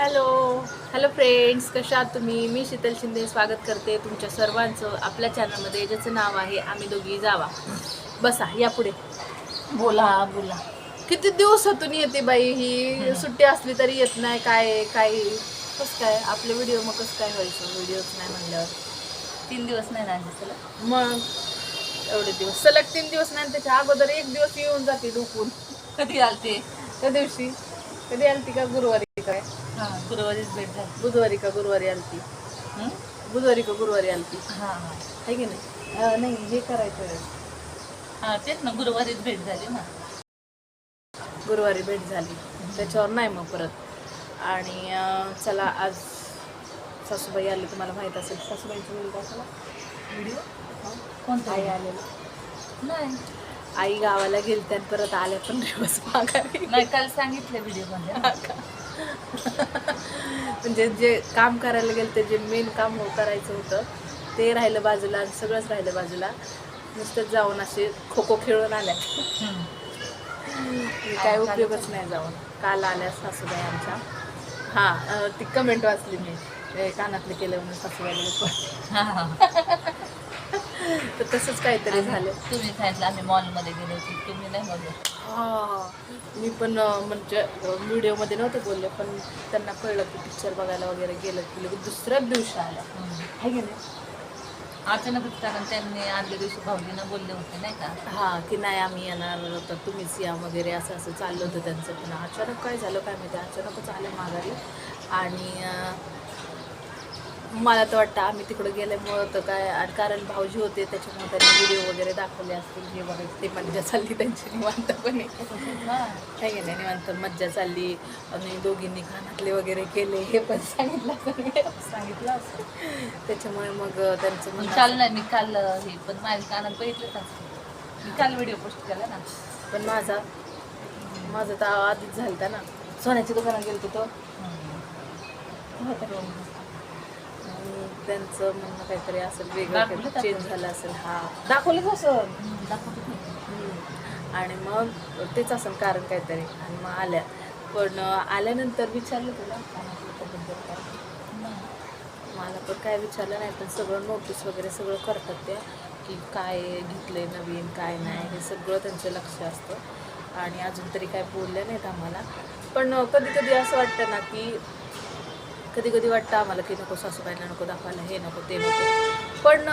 Hello. Hello friends कशा आहात तुम्ही? मी शीतल शिंदे स्वागत करते तुमच्या सर्वांचं आपल्या चॅनलमध्ये. ज्याचं नाव आहे आम्ही दोघी जावा. बसा या पुढे. बोला बोला. किती दिवसातून येते बाई ही? सुट्टी असली तरी येत नाही. काय काय कसं काय? आपले व्हिडिओ मग कसं काय व्हायचं? व्हिडिओच नाही म्हणल्यावर. तीन दिवस नाही दिसला मग? एवढे दिवस. सलग तीन दिवस नाही त्याच्या अगोदर एक दिवस येऊन जाते डुकून. कधी आलते? त्या दिवशी. कधी आलती का गुरुवारी काय? हा. गुरुवारीच भेट झाली. बुधवारी का गुरुवारी आलती? हं? बुधवारी का गुरुवारी आलती? हा हा. आहे की नाही? अं, नाही हे करायचं हा तेच ना गुरुवारीच भेट झाली ना. गुरुवारी भेट झाली. त्याच्यावर नाही मग परत. आणि अं, चला आज सासूबाई आली तुम्हाला माहीत असेल. सासूबाईचं मुलगा असेल. व्हिडिओ? कोणता? आई आलेली. नाही. आई गावाला गेलत्या आणि परत आल्या पण दिवस माघारी. नाही काल सांगितलं व्हिडिओमध्ये म्हणजे जे काम करायला गेलं ते जे मेन काम हो- करायचं होतं ते राहिलं बाजूला आणि सगळंच राहिलं बाजूला. नुसतं जाऊन असे खो खो खेळून आल्या. मी काय उपयोगच नाही जाऊन. काल आल्या सासूबाई आमच्या. हां. ती कमेंट वाचली मी. कानातले केलं म्हणून सासूबाईला. तर तसंच काहीतरी झालं. तुम्ही सांगितलं आम्ही मॉलमध्ये गेलो होतो तुम्ही नाही बोलले हा. मी पण अं, म्हणजे व्हिडिओमध्ये नव्हते बोलले पण त्यांना कळलं की पिक्चर बघायला वगैरे गेलं की लगेच दुसऱ्याच दिवशी आल्या. आहे की नाही? अचानकच कारण त्यांनी आदल्या दिवशी भाऊजींना बोलले होते नाही का? हा की नाही आम्ही येणार तर तुम्हीच या वगैरे असं असं चाललं होतं त्यांचं. पण अचानक काय झालं काय माहिती अचानकच आलं माघारी. आणि अं, मला तर वाटतं आम्ही तिकडं गेल्यामुळं तर काय आणि कारण भाऊजी होते त्याच्यामुळे त्यांनी व्हिडिओ वगैरे दाखवले असतील हे बघायचं ते मज्जा चालली त्यांची निवांतपणे. हा. काय नाही निवांत मज्जा चालली. आणि दोघींनी कानातले वगैरे केले हे पण सांगितलं. सांगितलं असं. त्याच्यामुळे मग त्यांचं मी म्हणणं काल नाही मी काल हे पण माझ्या कानात बघितलंच असतं. मी काल व्हिडिओ पोस्ट केला ना. पण माझा माझं तर आधीच झालं ना. सोन्याच्या दुकानात गेलो तो. आणि त्यांचं म्हणणं काहीतरी असेल वेगळं दाखवलं चेंज. झालं असेल हा. दाखवलं कसं. आणि मग तेच असेल कारण काहीतरी. आणि मग आल्या. पण आल्यानंतर विचारलं तुला कानातल्याबद्दल काय? नाही. मला पण काय विचारलं नाही पण सगळं नोटीस वगैरे सगळं करतात त्या की काय घेतलंय नवीन काय नाही हे सगळं त्यांचं लक्ष असतं. आणि अजून तरी काय बोलले नाहीत आम्हाला. पण कधी कधी असं वाटतं ना की कधी कधी वाटतं आम्हाला की नको सासूबाईंना नको दाखवायला हे नको ते नको. पण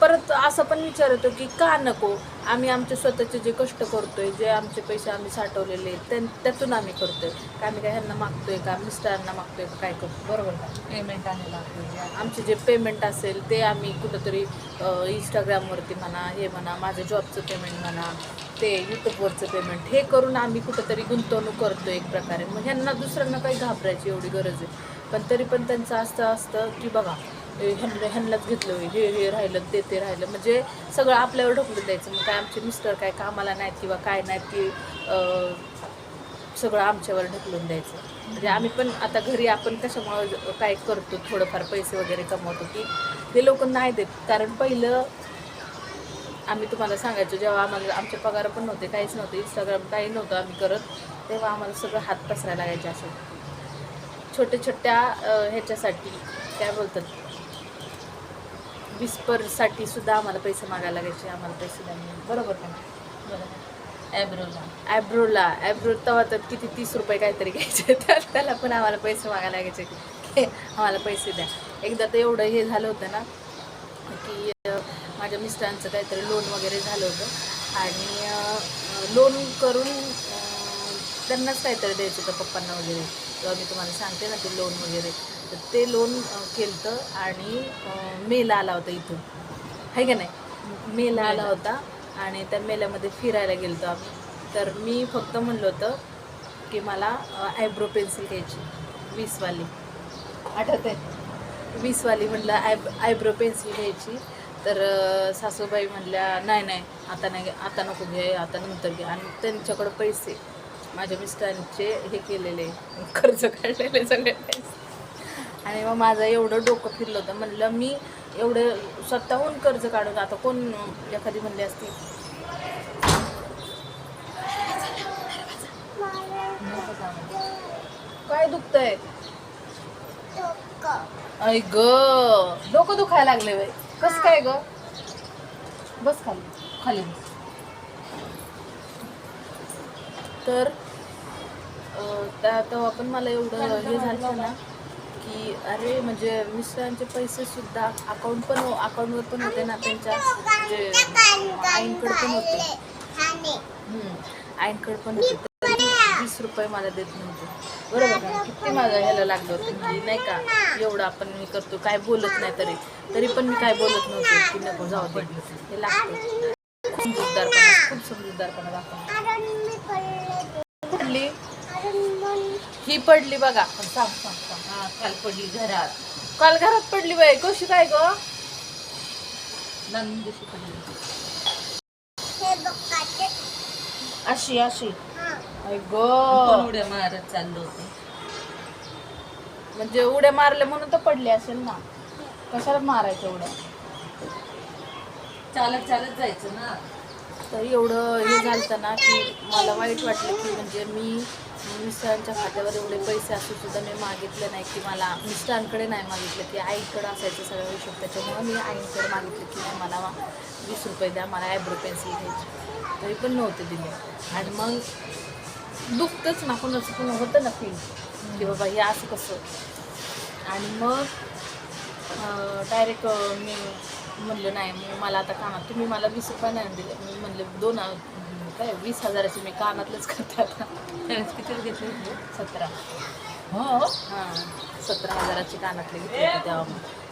परत असं पण विचार येतो की का नको? आम्ही आमचे स्वतःचे जे कष्ट करतोय जे आमचे पैसे आम्ही साठवलेले आहेत, त्यां त्यातून आम्ही करतोय. का आम्ही काय ह्यांना मागतोय का? मिस्टरांना मागतोय का? काय करतो बरोबर का? पेमेंट आपलं आमचे जे पेमेंट असेल ते आम्ही कुठंतरी इंस्टाग्रामवरती म्हणा हे म्हणा माझं जॉबचं पेमेंट म्हणा ते यूट्यूबवरचं पेमेंट हे करून आम्ही कुठंतरी गुंतवणूक करतो एक प्रकारे. मग ह्यांना दुसऱ्यांना काही घाबरायची एवढी गरज आहे. पण तरी पण त्यांचं असं असतं की बघा हे ह्यांना ह्यांनाच घेतलं हे हे राहिलं ते ते राहिलं. म्हणजे सगळं आपल्यावर ढकलून द्यायचं. मग काय आमचे मिस्टर काय कामाला नाहीत किंवा काय नाहीत की सगळं आमच्यावर ढकलून द्यायचं. म्हणजे आम्ही पण आता घरी आपण कशामुळं काय करतो थोडंफार पैसे वगैरे कमवतो की ते लोक नाही देत. कारण पहिलं आम्ही तुम्हाला सांगायचो जेव्हा आम्हाला आमचे पगार पण नव्हते काहीच नव्हते. इंस्टाग्राम काही नव्हतं आम्ही करत तेव्हा आम्हाला सगळं हात पसरायला लागायचे असं. छोट्या छोट्या ह्याच्यासाठी काय बोलतात? विस्परसाठी सुद्धा आम्हाला पैसे मागायला लागायचे आम्हाला पैसे द्या. बरोबर का बरोबर. ॲब्रोला ॲब्रोला ॲब्रो तेव्हा तर किती तीस रुपये काहीतरी घ्यायचे तर त्याला पण आम्हाला पैसे मागायला लागायचे की आम्हाला पैसे द्या. एकदा तर एवढं हे झालं होतं ना की माझ्या मिस्टरांचं काहीतरी लोन वगैरे झालं होतं. आणि लोन करून त्यांनाच काहीतरी द्यायचं होतं पप्पांना वगैरे. तेव्हा मी तुम्हाला सांगते ना ते लोन वगैरे. तर ते लोन केलं होतं आणि मेला आला होता इथून. आहे का नाही? मेला आला होता आणि त्या मेल्यामध्ये फिरायला गेलो आम्ही. तर मी फक्त म्हणलं होतं की मला आयब्रो पेन्सिल घ्यायची. वीसवाली. आठवते वीसवाली म्हटलं आयब आयब्रो पेन्सिल घ्यायची. तर सासूबाई म्हणल्या नाही नाही आता नाही आता नको घे आता नंतर घे. आणि त्यांच्याकडं पैसे माझ्या मिस्टरांचे हे केलेले कर्ज काढलेले सगळे पैसे. आणि मग माझं एवढं डोकं फिरलं होतं. म्हणलं मी एवढं स्वतःहून कर्ज काढून आता कोण एखादी म्हणली असती? काय दुखतंय? ऐ ग डोकं दुखायला लागले बाई. कस काय ग? बस खाली खाली बस. तर त्या तेव्हा पण मला एवढं हे झालं ना की अरे म्हणजे मिस्टरांचे पैसे सुद्धा अकाउंट पण अकाउंटवर पण होते ना त्यांच्या म्हणजे आईंकडे पण होते. आईंकडे पण होते. वीस रुपये मला देत नव्हते. बरोबर किती माझं ह्याला लागलं होतं की नाही का एवढं आपण मी करतो काय बोलत नाही तरी. तरी पण मी काय बोलत नव्हते की नको जाऊ दे. हे लागतं समजूतदारपणा खूप समजूतदारपणा दाखवला. ही पडली बघा. सांग सांग सांग हा काल पडली घरात. काल घरात पडली बाई. कशी काय ग? नंद दिवशी पडली? अशी अशी. ग. उड्या मारत चाललो होते. म्हणजे उड्या मारल्या म्हणून तर पडली असेल ना. कशाला मारायच्या उड्या? चालत चालत जायचं ना. तर एवढं हे झालं ना की मला वाईट वाटलं की म्हणजे मी मिस्टरांच्या खात्यावर एवढे पैसे असून सुद्धा मी मागितलं नाही की मला मिस्टरांकडे नाही मागितलं की आईकडं असायचं सगळं हिशोब. त्याच्यामुळं मी आईकडे मागितलं की नाही मला वीस रुपये द्या मला आयब्रो पेन्सिल घ्यायची. तरी पण नव्हते दिले. आणि मग दुखतंच ना कोणाचं पण होतं ना फील की बाबा हे असं कसं? आणि मग डायरेक्ट मी म्हणलं नाही मग मला आता कानात तुम्ही मला वीस रुपये नाही दिले. मी म्हणलं दोन काय वीस हजाराचे मी कानातलंच करते आता. त्यावेळेस किती घेतले होते? सतरा. हो? हां सतरा हजाराचे कानातले घेतले होते तेव्हा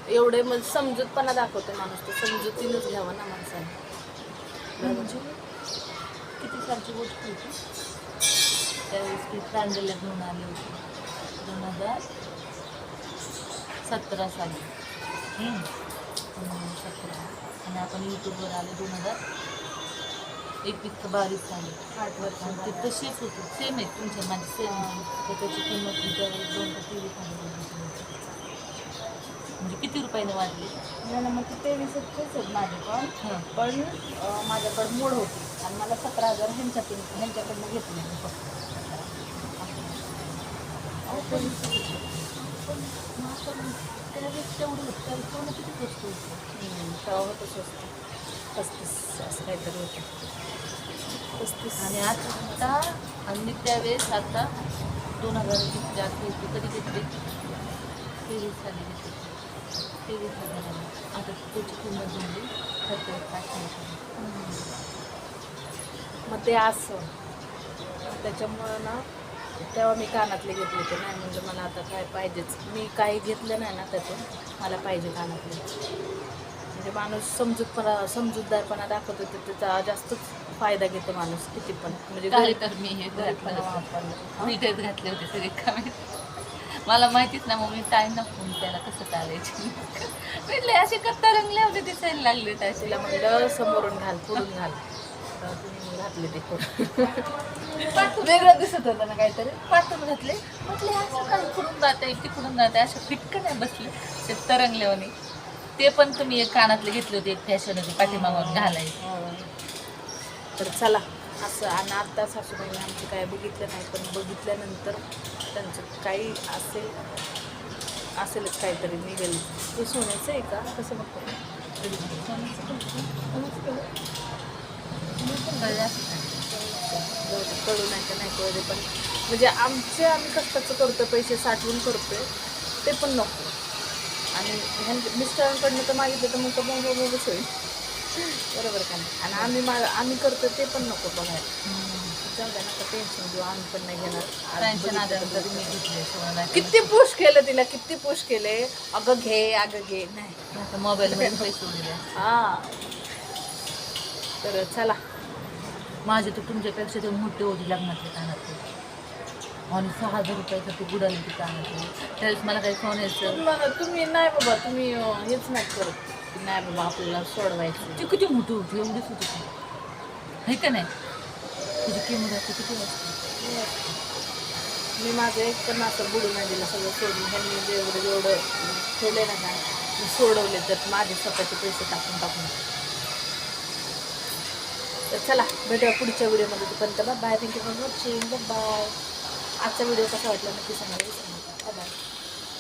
एवढे मग समजूतपणा दाखवतो माणूस तर समजुतीनंच घ्यावं ना माणसाने. म्हणजे? किती सालची गोष्ट होती? त्यावेळेस ती प्रांजलला घेऊन आले होते. दोन हजार सतरा साली. दोन हजार सतरा आणि आपण यूट्यूबवर आले दोन हजार एकवीस का बावीस साली आठ ते तसेच होते. सेम आहेत तुमच्या माझे सेम तर त्याची किंमत त्यावेळेस दोन का तेवीस. म्हणजे किती रुपयाने वाढली? नाही मग ते तेवीस तेच आहेत माझे पण पण माझ्याकडे मोड होती. आणि मला सतरा हजार ह्यांच्यातून ह्यांच्याकडनं घेतले फक्त. त्यावेळेस तेवढं त्यावेळेस तेवढं किती हम्म, तेव्हा होतं स्वस्त पस्तीस असं काहीतरी होतं. पस्तीस. आणि आता आणि त्यावेळेस आता दोन हजार जास्त होते. कधी घेतले? तेवीस साली घेतले. तेवीस हजाराला आता त्याची किंमत झाली सत्तर पाचशे मग ते असं. त्याच्यामुळं ना तेव्हा मी कानातले घेतले होते नाही म्हणजे मला आता काय पाहिजेच. मी काही घेतलं नाही ना त्यातून मला पाहिजे कानातले. म्हणजे माणूस समजूतपणा समजूतदारपणा दाखवतो तर त्याचा जास्तच फायदा घेतो माणूस किती पण. म्हणजे काय गरीब- तर मी हे. मी तेच घातले होते सगळे कमी मला माहितीच ना मग मी टाईम ना फोन त्याला कसं चालायची? म्हटले असे कत्ता रंगले होते दिसायला लागले तिला त्याला म्हणलं समोरून घाल पुढून घाल. घातले ते वेगळं दिसत होतं ना काहीतरी. पाठवून घातले. म्हटले असं काय इकडून जाते तिकडून जाते. अशा फिटकं नाही बसले. ते तरंगल्यावानी. ते पण तुम्ही एक कानातले घेतले होते एक फॅशन होते पाठीमागून घालायचे हो. तर चला असं आणि आता सासूबाईने आमचे काय बघितलं नाही पण बघितल्यानंतर त्यांचं काही असेल असेलच काहीतरी निघेल. ते सोन्याचं आहे का? कसं बघतो? असं? कळू नाही तर नाही कळू पण म्हणजे आमचे आम्ही कष्टाचं करतो पैसे साठवून करतोय ते पण नको. आणि ह्यां मिस्टरांकडनं तर मागितलं तर मग तर मग मगच होईल. बरोबर का नाही? आणि आम्ही मा आम्ही करतो ते पण नको बघायला. टेन्शन घेऊ. आम्ही पण नाही घेणार. मी घेतले किती पुश केलं तिला किती पुश केले. अगं घे अगं घे. नाही. उडले. हा. तर चला. माझे तर तुमच्यापेक्षा ते मोठे होते लग्नातले कानातले. आणि सहा हजार रुपयाचं ते बुडाले ते कानातले. त्यावेळेस मला काही सोन्याचं तुम्हाला तुम्ही नाही बाबा तुम्ही अं, हेच नाही करत. की नाही बाबा आपल्याला सोडवायचं. ते किती मोठी होती एवढीच होती ती. है का नाही? तुझी किंमत असते किती वाजते? मी माझं एक पण असं बुडू नाही दिलं सगळं सोडून ह्यांनी जेवढं जेवढं ठेवले ना मी सोडवले तर माझे स्वतःचे पैसे टाकून टाकून. तर चला भेटूया पुढच्या व्हिडिओमध्ये तोपर्यंत bye thank you for watching bye आजचा व्हिडिओ कसा वाटला नक्की सांगा.